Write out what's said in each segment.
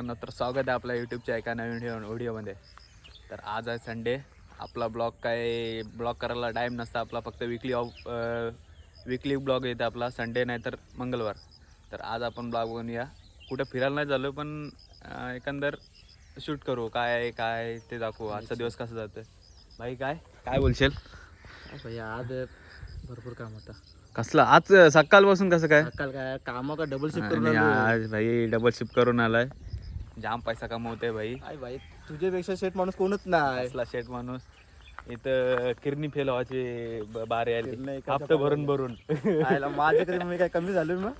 मित्रांनो तर स्वागत आहे आपल्या यूट्यूबच्या एका नवीन व्हिडिओ व्हिडिओमध्ये तर आज आहे संडे आपला ब्लॉग काय ब्लॉग करायला टाईम नसता आपला फक्त विकली ऑफ विकली ब्लॉग येते आपला संडे नाही तर मंगळवार. तर आज आपण ब्लॉग बनवूया. कुठं फिरायला नाही झालो पण एकंदर शूट करू. काय आहे काय ते दाखवू. आजचा दिवस कसा जातोय? भाई काय? काय बोलशील? भैया आज भरपूर काम होता. कसलं? आज सकाळपासून कसं काय? सकाळ काय? काम का डबल शिफ्ट करून. आज भाई डबल शिफ्ट करून आलाय. जाम पैसा कमवते भाई. काय भाई तुझ्यापेक्षा शेट माणूस कोणच नाही. असला शेट माणूस. इथं किरणी फेल व्हायची ब- बारी आली. एकाच्या हप्ता भरून भरून. आयला माझ्या कधी मी काय कमी झालो मग?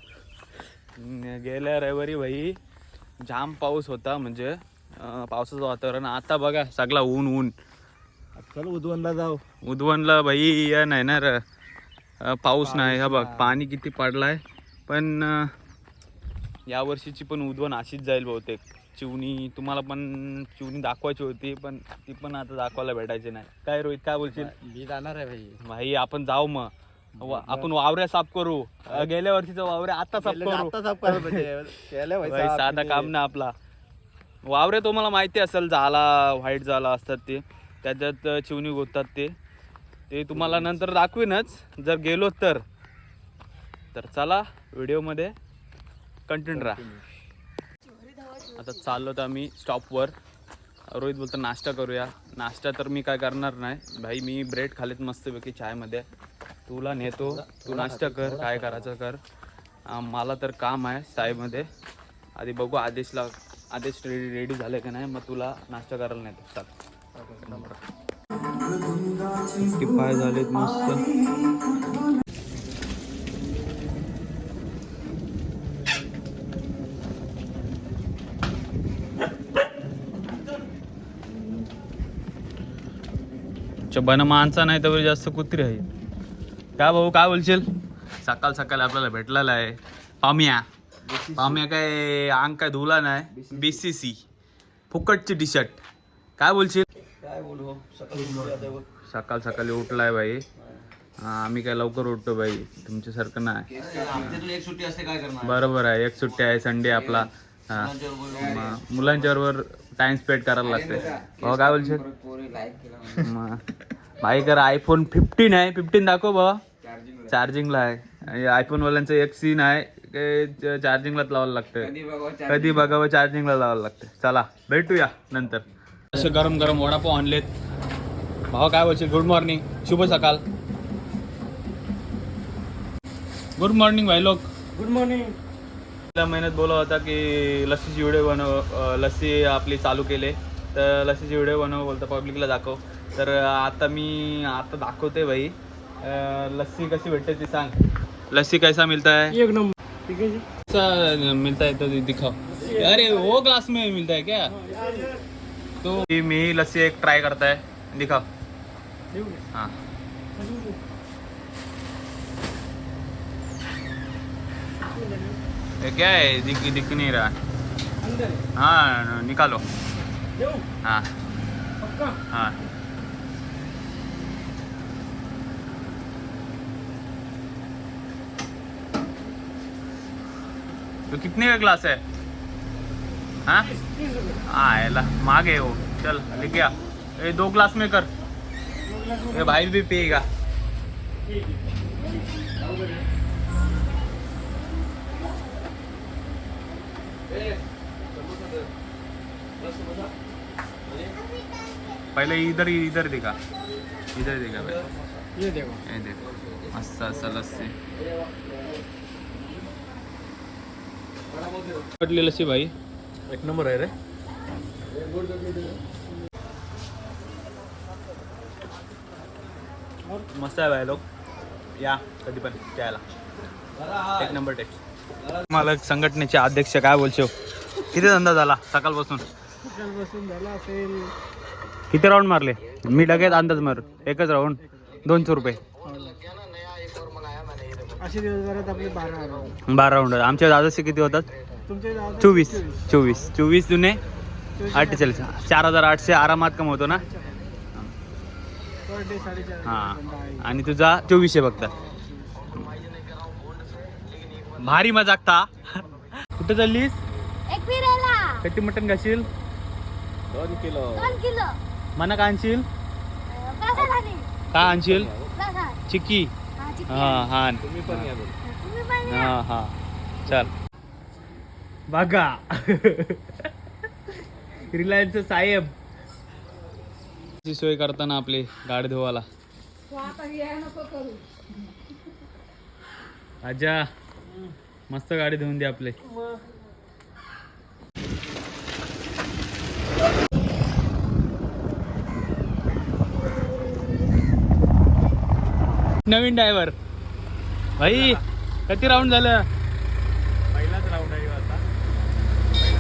न- गेल्या रविवारी भाई जाम पाऊस होता म्हणजे अं, पावसाचं वातावरण. आता बघा सगळा ऊन ऊन. चल उद्वनला जाऊ. उद्वनला भाई या नाही ना र- अं, पाऊस नाही हा बघ पाणी किती पडलाय. पण अं, या वर्षीची पण उद्वन अशीच जाईल बहुतेक. चिवणी तुम्हाला पण चिवणी दाखवायची होती पण ती पण आता दाखवायला भेटायची नाही. काय रोहित काय बोलशील? मी जाणार आहे भाई. भाई आपण जाऊ मग. वा- आपण वावऱ्या साफ करू. गेल्या वर्षीचं वावऱ्या आता साफ करू. आता साफ करायला पाहिजे केलं भाई भाई साफ साधा. काम ना आपला. वावरे तुम्हाला माहिती असेल झाला व्हाईट झाला असतात ते. त्याच्यात चिवणी गोतात ते. ते तुम्हाला नंतर दाखवीनच. जर गेलो तर. तर चला व्हिडिओमध्ये कंटिन्यू राहा. आता चाललो तर आम्ही स्टॉपवर रोहित बोलतो नाश्ता करूया. नाश्ता तर मी काय करणार नाही. भाई मी ब्रेड खालेत मस्तपैकी चायमध्ये. तुला नेतो तू नाश्ता कर काय करायचं कर. मला तर काम आहे साईमध्ये आधी बघू आदेशला आदेश रेडी रेडी झाले का नाही मग तुला नाश्ता करायला नेतो. चाल. पाय झालेत मस्त. बन माणसा नाही तर जास्त कुत्री आहे. काय भाऊ काय बोलशील? सकाळ सकाळ आपल्याला भेटलेला आहे. पाम्या. पाम्या काय अंग काय धुला नाही बीसीसी फुकटची टी शर्ट काय बोलशील? काय बोलू सकाळी सकाळ उठलाय भाई हा, आम्ही काय लवकर उठतो भाई तुमच्यासारखं नाही. आमच्यातून एक सुट्टी असते काय करणार? बरोबर आहे. एक सुट्टी आहे संडे आपला. मुलांच्या बरोबर टाइम स्पेंड करायला लागते. भाऊ काय बोलशील? भाई कर आयफोन फिफ्टीन आहे. फिफ्टीन दाखव बाबा चार्जिंगला आहे. आयफोन वाल्यांचं एक सीन आहे की चार्जिंगलाच लावायला लागतं कधी बघावं चार्जिंगला लावायला लागतं चला भेटूया नंतर. असे गरम गरम वडापाव आणलेत. भावा काय बोलशील? गुड मॉर्निंग शुभ सकाळ गुड मॉर्निंग भाई लोक. गुड मॉर्निंग गेल्या महिन्यात बोला होता की लस्सीची व्हिडिओ बनव लस्सी आपली चालू केले. तर लस्सीची व्हिडिओ बनव बोलता पब्लिकला दाखव. तर आता मी आता दाखवते भाई. लस्सी कशी भेटते ती सांग. लस्सी कैसा मिलता है? एक नंबर. मिलता है तो दिखाओ. अरे वो ग्लास में मिलता है क्या? तो मी लस्सी एक ट्राय करता है. दिखाओ. हाँ. ये क्या है? दिख दिख नहीं रहा। हाँ निकालो। हाँ। हाँ। तो कितने का ग्लास है? हाँ? हाँ मागे वो। चल ले गया। ये दो ग्लास में कर। ये भाई भी पिएगा। पहले इधर इधर दिखा। इधर दिखा भाई। ये देखो। ये देखो। मस्त असं लस्सी कटली लस्सी भाई। एक नंबर आहे रे। मस्त आहे भाई लोक या कधी पण प्यायला एक नंबर टेस्ट मला संघटनेचे अध्यक्ष काय बोलशो किती धंदा झाला सकाळपासून? सकाळपासून झाला असेल. किती राऊंड मारले? मी लगेच अंदाज मारू. एकच राऊंड दोनशे रुपये. असे दिवसभरात आपले बारा बारा राऊंड आमच्या दादाचे किती होतात? चोवीस. चोवीस. चोवीस. जुने? अठ्ठेचाळीस. चार हजार आठशे आरामात कमवतो ना? हां. आणि तुझा चोवीसशे फक्त. भारी मजाक था कुठे चाललीस? एक फिरायला. किती मटण घाशील दोन किलो. दोन किलो. मना का आणशील? प्रसाद आणि का आणशील? प्रसाद. चिक्की. हा हा हा. तुम्ही पण या तुम्ही पण या. हा हा. चल. बघा. रिलायन्स साहेब. ची सोय करताना आपली गाडी धुवाला आजा. मस्त गाडी धुवून दे आपले. नवीन ड्रायव्हर. भाई किती राऊंड झालं? पहिलाच राऊंड आहे आता.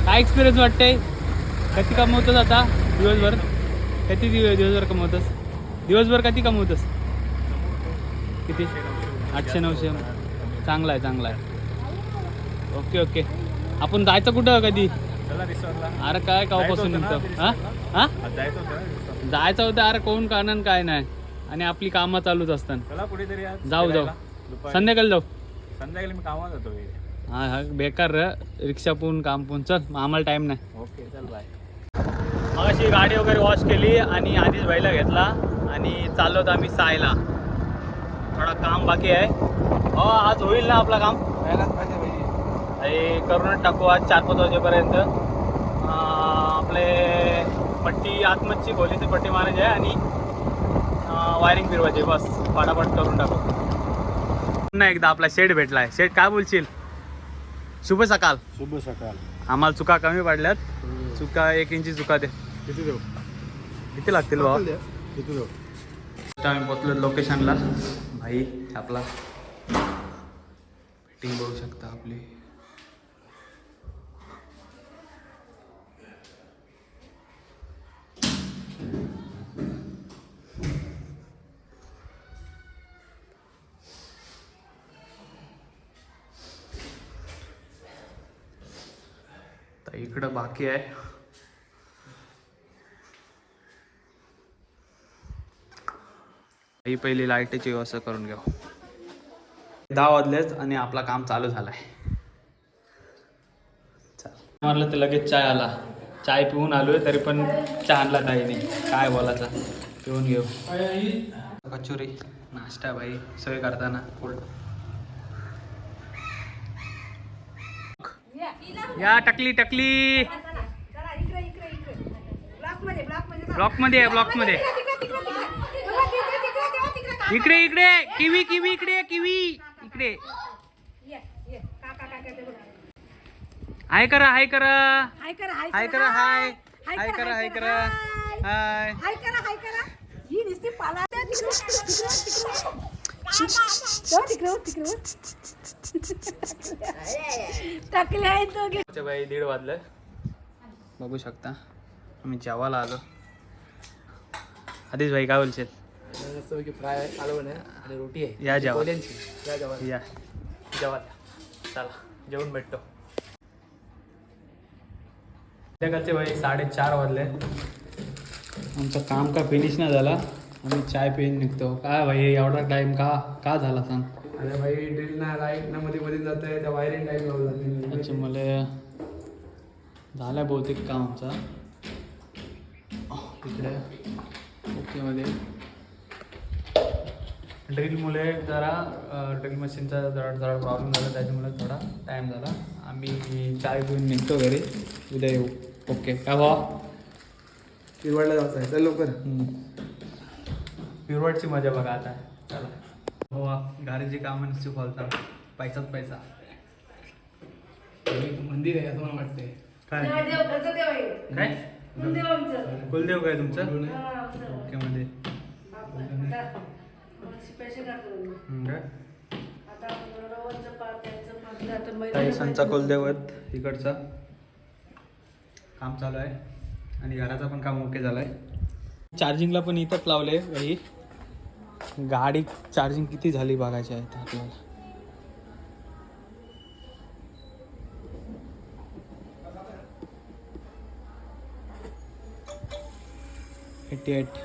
काय एक्सपिरियन्स वाटते किती कमवतोस आता? दिवसभर? किती दिव दिवसभर कमवतोस? दिवसभर किती कमवतोस? किती? आठशे नऊशे. चांगला आहे चांगला आहे. Okay okay. आपण जायचं कुठं कधी? चला रिसॉर्टला. अरे काय कावापासून जायचं होतं निघतो हा? हा? जायचं होतं अरे कोण कारण काय नाही. आणि आपली कामं चालूच असतात. चला कुठेतरी आज जाऊ, जाऊ. संध्याकाळी जाऊ. संध्याकाळी मी कामात जातो घरी. हा हा बेकार र. रिक्षा पण काम पण चल आम्हाला टाईम नाही. ओके चल बाय मग अशी गाडी वगैरे वॉश केली आणि आधीच व्हायला घेतला आणि चाललो होतो आम्ही सायला. थोडा काम बाकी आहे. हो आज होईल ना आपला काम? हे करूनच टाकू आज चार पाच वाजेपर्यंत. आपले पट्टी आतमधची खोलीची पट्टी मारायची आहे आणि वायरिंग फिरवायची बस फटाफट करून टाकू. पुन्हा एकदा आपला शेड भेटलाय. शेड काय बोलशील? शुभ सकाळ शुभ सकाळ आम्हाला चुका कमी पडल्यात. चुका एक इंची चुका दे. किती देऊ? किती लागतील बाबा किती देऊ? आम्ही पोचलो लोकेशनला भाई आपला. बघू शकता आपली. इकडं बाकी आहे. ही पहिली लाईटीची व्यवस्था करून घ्या. दहा वाजलेच आणि आपला काम चालू झालाय. म्हणलं तर लगेच चाय आला. चाय पिऊन आलोय तरी पण चहा आणला नाही काय बोलायचा? पिऊन घेऊ. कचोरी नाश्ता भाई सोय करताना या टकली टकली. ब्लॉकमध्ये आहे ब्लॉकमध्ये इकडे इकडे. किवी किवी इकडे किवी. इकडे. हाय करा हाय करा. हाय करा हाय हाय करा हाय. हाय करा हाय करा. हाय. हाय करा हाय करा. ही नुसती पाला टाकले बाई दीड वाजलं. बघू शकता. आम्ही जेवायला आलो. आधीच भाई काय बोलशील? फ्राय आणि रोटी आहे. या जेवा या या. जेवायला. चला जेवून भेटतो. संध्याकाळचे भाई साडेचार वाजले. आमचं काम का फिनिश नाही झाला. आम्ही चाय पिऊन निघतो. काय भाई एवढा टाइम का का झाला सांग? अरे भाई ड्रिल ना लाइट ना मध्ये मध्ये जात आहे त्या वायरिंग टाईम लावून जाते अच्छा मला झालं बहुतेक काम आमचा. इकडे. ओके मध्ये. ड्रिलमुळे जरा ड्रिल मशीनचा जरा जरा प्रॉब्लेम झाला त्याच्यामुळे थोडा टाईम झाला. आम्ही चाय पिऊन निघतो घरी. उद्या येऊ. ओके काय भावा? पिरवाडला जायचं आहे चल लवकर. पिरवटची मजा बघा आता. चला. हो घराची कामं नुसती खोलतात पैसाच पैसा. मंदिर आहे असं मला वाटतंय. काय? काय? कुलदेव काय तुमचं? ओके मध्ये? ताईसांचा कुलदैवत इकडचा. काम चालू आहे. आणि घराचा पण काम ओके झालं आहे चार्जिंगला पण इथंच लावले ही गाडी चार्जिंग किती झाली बघायची आहे आपल्याला? Eighty eight.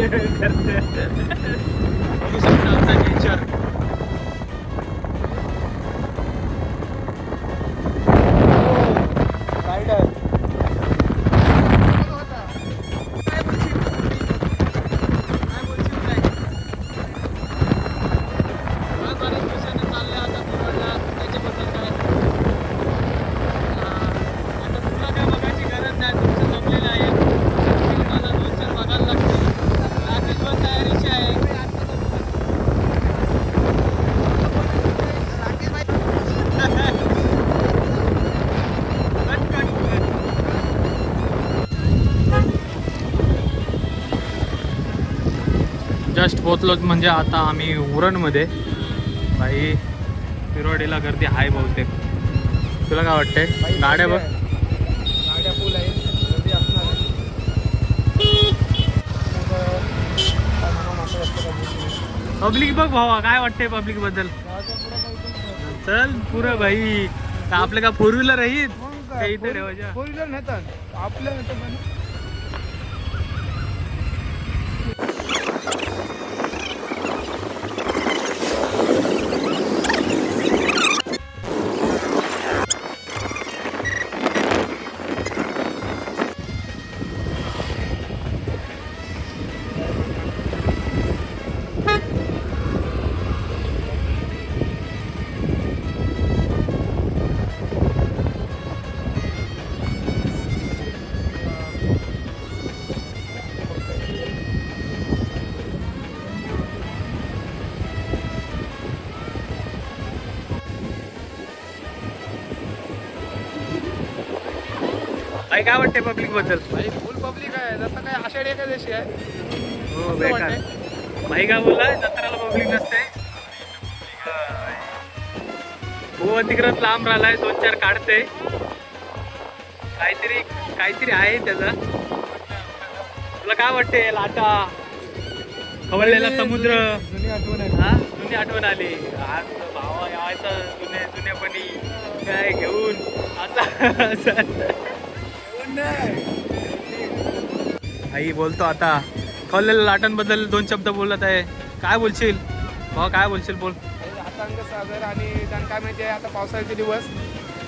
करते जस्ट पोचलो म्हणजे आता आम्ही उरणमध्ये. भाई पिरोडीला गर्दी आहे बहुतेक. तुला काय वाटतंय? गाड्या बघ. गाड्या फुल आहे. पब्लिक बघ भावा काय वाटतंय पब्लिकबद्दल? चल पुरं भाई. आपलं का? फोर व्हीलर ठेवायच्या फोर व्हीलर नेतात. आपल्या काय वाटतंय पब्लिकबद्दल? भाई फुल पब्लिक आहे. जसं काय आषाढी एकादशी आहे. हो बेकार. भाई काय बोलला? जत्राला पब्लिक नसते. हो तिकडं लांब राहिलाय दोन चार काढते. काहीतरी काहीतरी आहे त्याचं. तुला काय वाटते लाटा खवळलेला समुद्र. जुनी आठवण हा? जुनी आठवण आली. आज भावा यायचा जुने जुनेपणी काय घेऊन? आता. आई बोलतो आता. खवलेल्या लाटांबद्दल दोन शब्द बोलत आहे. काय बोलशील? भावा काय बोलशील बोल. आतंक सागर आणि त्यांना काय माहिती आहे आता पावसाळ्याचे दिवस.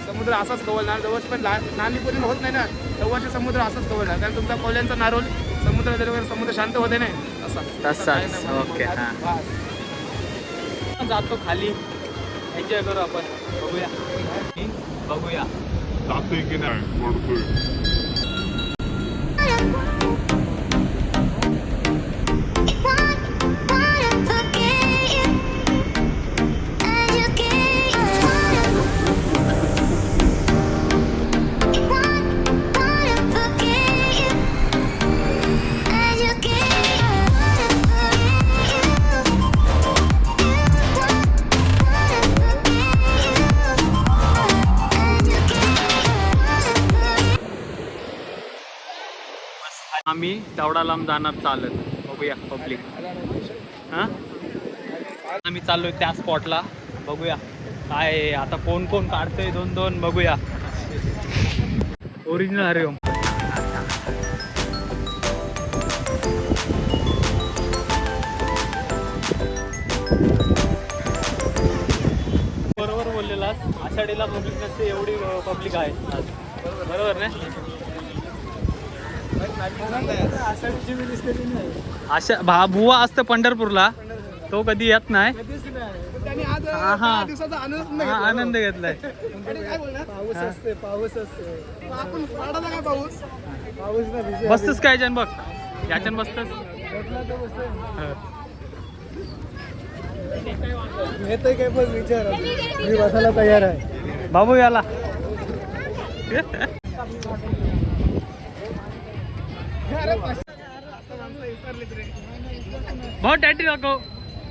समुद्र असाच कवलणार जवळ पण ला नानीपर्यंत होत नाही ना. तेव्हाचे समुद्र असाच कवलणार कारण तुमचा कोल्यांचा नारोल समुद्र गेल्यावर समुद्र शांत होते नाही. असा. तसाच, ओके, हां. जातो खाली. एन्जॉय करू आपण. बघूया बघूया. जातोय की नाही? पडतोय. आम्ही तेवढा लांब जाणार चालत. बघूया पब्लिक हां? आम्ही चाललोय त्या स्पॉटला बघूया. काय आता कोण कोण काढतोय दोन दोन बघूया. ओरिजिनल हरिओम. बरोबर बोललेला आषाढीला पब्लिक नसते एवढी पब्लिक आहे. बरोबर ना? आशा भा बुवा असतं पंढरपूरला. तो कधी येत नाही. हा, हा. आनंद हा, घेतलाय. बसतच काय याच्यान बघ? याच्यान बसतच बसते येतोय काय पण विचार मी बसायला तयार आहे. बाबू याला. भाऊ टॅटू दाखव.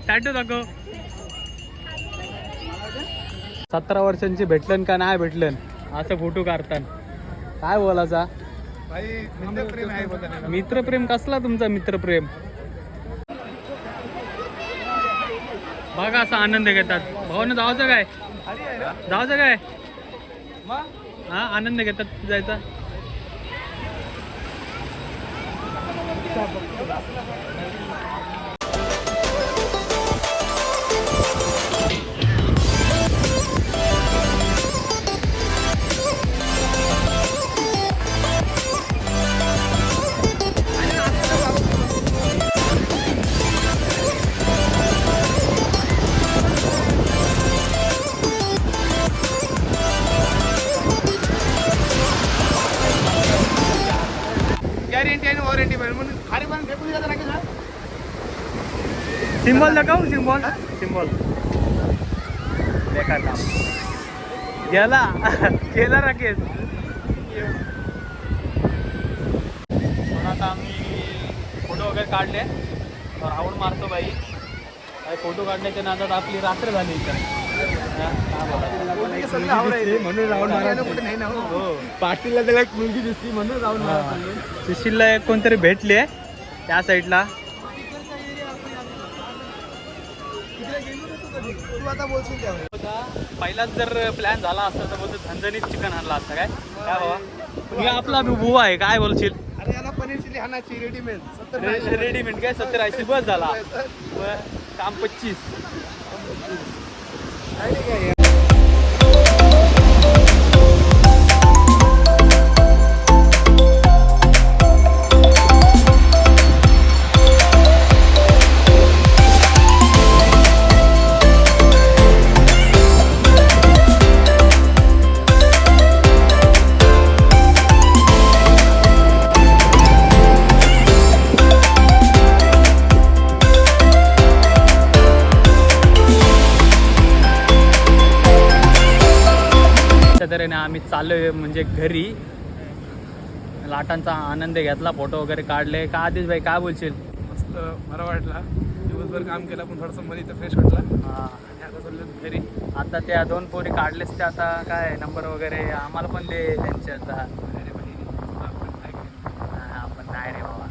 टॅटू दाखव. सतरा वर्षांची भेटलन का नाही भेटलन? असं फोटो काढता काय बोलायचा? मित्रप्रेम कसला तुमचा मित्रप्रेम? बघा असा आनंद घेतात. भाऊन जावचं काय? जावचं काय? हा आनंद घेतात जायचा. тебе. सिम्बॉल दाखव सिम्बॉल सिम्बॉल बेकार काम गेला केला राकेश पण आता आम्ही फोटो वगैरे काढले. राऊंड मारतो बाई. फोटो काढण्याच्या नादात आपली रात्र झाली इथं. काय बोलायचं? म्हणून राऊंड मारा कुठे नाही ना हो. हो. पाटीलला त्याला एक मुलगी दिसली म्हणून राऊंड मारा सुशीलला एक कोणतरी भेटले त्या साईडला तू आता बोलशील त्यावर पहिलाच जर प्लॅन झाला असता तर बोलतो झणझणीत चिकन आणला असता काय? काय बाबा मी आपला बुवा आहे काय बोलशील? अरे याला पनीर चिली हाणाची रेडीमेड सत्तर रेडीमेड काय? सत्तर ऐंशी बस झाला. काम पच्चीस. अशा आम्ही चाललोय म्हणजे घरी. लाटांचा आनंद घेतला फोटो वगैरे काढले. का आधीच भाई काय बोलशील? मस्त बरं वाटला. दिवसभर काम केलं पण थोडंसं मध्ये तर फ्रेश वाटला. हा. आता चाललो घरी. आता त्या दोन पोरी काढलेच ते आता काय नंबर वगैरे आम्हाला पण दे त्यांचे आता. अरे बाई, मस्त आपण काय केलं. हा, आपण नाही रे बाबा.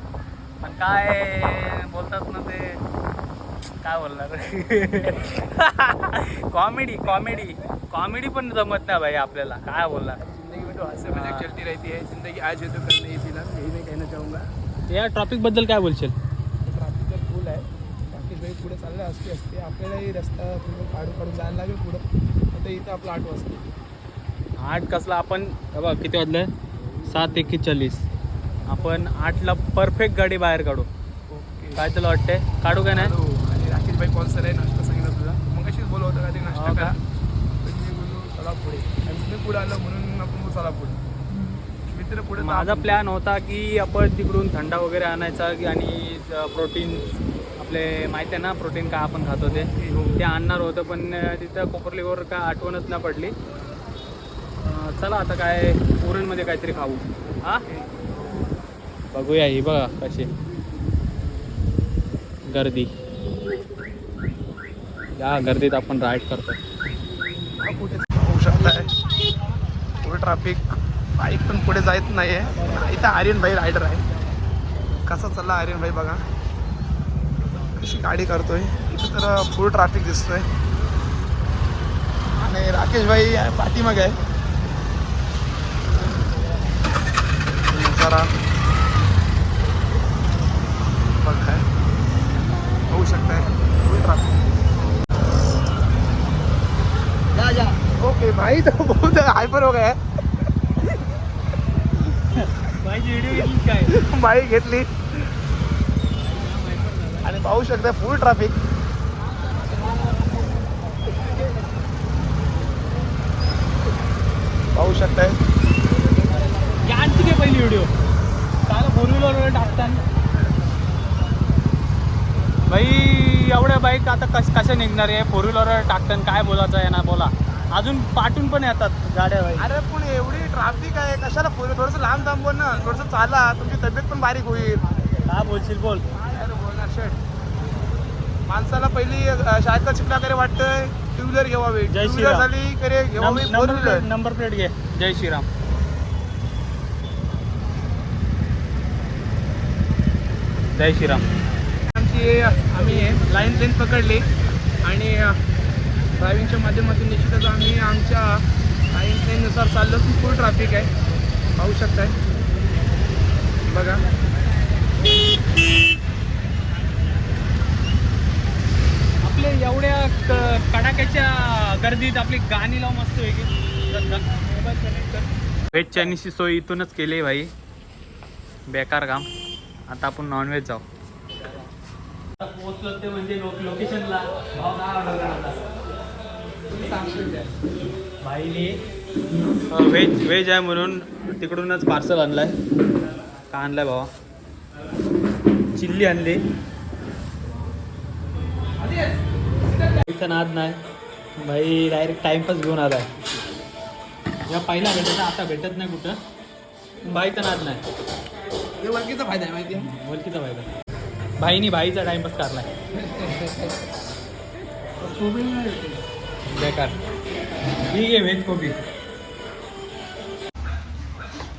पण काय बोलतात ना ते काय बोलणार? Comedy comedy. कॉमेडी पण जमत नाही भाई आपल्याला. काय बोलणार? जिंदगी में तो हंसे मजाक चलती रहती है जिंदगी आज है तो कल नहीं थी ना यही मैं कहना चाहूँगा. या टॉपिकबद्दल काय बोलशील? ट्राफिक तर फुल आहे. पुढे चाललं असते असते. आपल्यालाही रस्ता काढून काढून जायला लागेल पुढं. आता इथं आपलं आठ वाजता. आठ कसला आपण हे बघ किती वाजलं? सात एकेचाळीस आपण आठला परफेक्ट गाडी बाहेर काढू. ओके. काय तुला वाटते काढू का नाही? भाई कॉन्सर आहे नाश्ता सांगितलं तुला मग अशीच बोलत होतं का ते हो नाश्ता का? करा. पण मी बोललो चला पुढे. आणि तुम्ही पुढे आलं म्हणून आपण बोलू चला पुढे. मित्र पुढे तर माझा प्लॅन होता की आपण तिकडून थंडा वगैरे आणायचा की आणि प्रोटीन आपले माहिती आहे ना प्रोटीन काय आपण खातो ते? ते आणणार होतं पण तिथं कोपरलीवर काय आठवणच नाही पडली. चला आता काय उरणमध्ये काहीतरी खाऊ. हा? बघूया ही बघा कशी. गर्दी. या गर्दीत आपण राईड करतो हा होऊ शकताय ट्रॅफिक बाईक पण पुढे जायच नाही आहे इथं आर्यन भाई रायडर आहे. कसा चालला आर्यन भाई बघा. कशी गाडी करतोय. इथं तर फुल ट्रॅफिक दिसतोय. आणि राकेश भाई पाठीमागे आहे. जरा बघ काय होऊ शकताय फुल ट्रॅफिक ओके भाई तो बहुत हायपर हो गया है। व्हिडिओ काय बाई घेतली आणि पाहू शकता फुल ट्रॅफिक पाहू शकताय. आणखी ते पहिली व्हिडिओ फोर व्हीलरवर टाकताना. भाई एवढ्या बाईक आता कश कशा निघणार आहे? फोर व्हीलरवर टाकताना काय बोलायचं आहे ना बोला. अजून पाठून पण येतात गाड्या अरे पण एवढी ट्रॅफिक आहे कशाला फुल थोडंसं लांब थांबव ना थोडंसं चाला तुमची तब्येत पण बारीक होईल. काय बोलशील? बोल. काय रे बोलणार शेट माणसाला पहिली सायकल शिकला करे वाटतंय टू व्हीलर घ्यावावी जय श्रीराम. झाली करे घ्यावावी four number wheeler plate number plate घे. जय श्रीराम. जय श्रीराम. आमची आम्ही लाईन लेन पकडली आणि ड्रायव्हिंगच्या माध्यमातून निश्चितच आम्ही आमच्या लाईन चाललो की फुल ट्रॅफिक आहे. पाहू शकताय. बघा. आपले एवढ्या क- कडाक्याच्या गर्दीत आपली गाणी लावून मस्त मोबाईल कनेक्ट व्हेज चायनीजची सोय इथूनच केली आहे भाई. बेकार काम. आता आपण नॉनव्हेज जाऊ. पोहोचलो ते म्हणजे लोकेशनला भाव काय ऑर्डर करणार भाईने व्हेज व्हेज आहे म्हणून तिकडूनच पार्सल आणलाय. का आणलाय भावा? चिल्ली आणली. नाद नाही. भाई डायरेक्ट टाइमपास घेऊन आलाय. या पहिला भेटत आता भेटत नाही कुठं. बाईचा नाद नाही. हे वळकीचा फायदा आहे माहिती आहे? ओळखीचा फायदा भाईनी भाईचा टाइमपास काढलाय. बेकार. ठीक आहे व्हेज कोबी.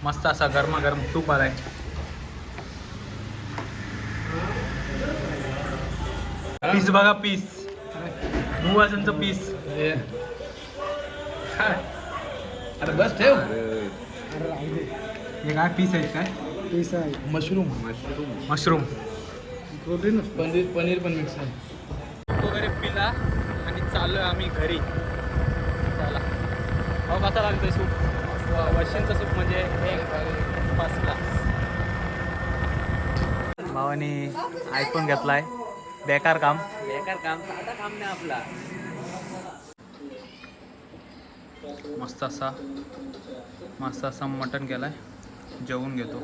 मस्त असा गरमागरम सूप आलाय. पीस बघा पीस. मुवाजनचं पीस. अरे. बस ठेव. हे काय पीस आहेत काय? पिसा आहे. Mushroom mushroom. Protein paneer paneer पण मिक्स आहे. वगैरे पिला. आणि चाललोय आम्ही घरी. चला. अहो कसा लागतोय सूप? वशिंचं सूप म्हणजे एक फर्स्ट क्लास भावानी ऐकून घेतलाय. बेकार काम. बेकार काम साधा काम नाही आपला. मस्त असा मस्त असा मटण केलाय. जेवून घेतो.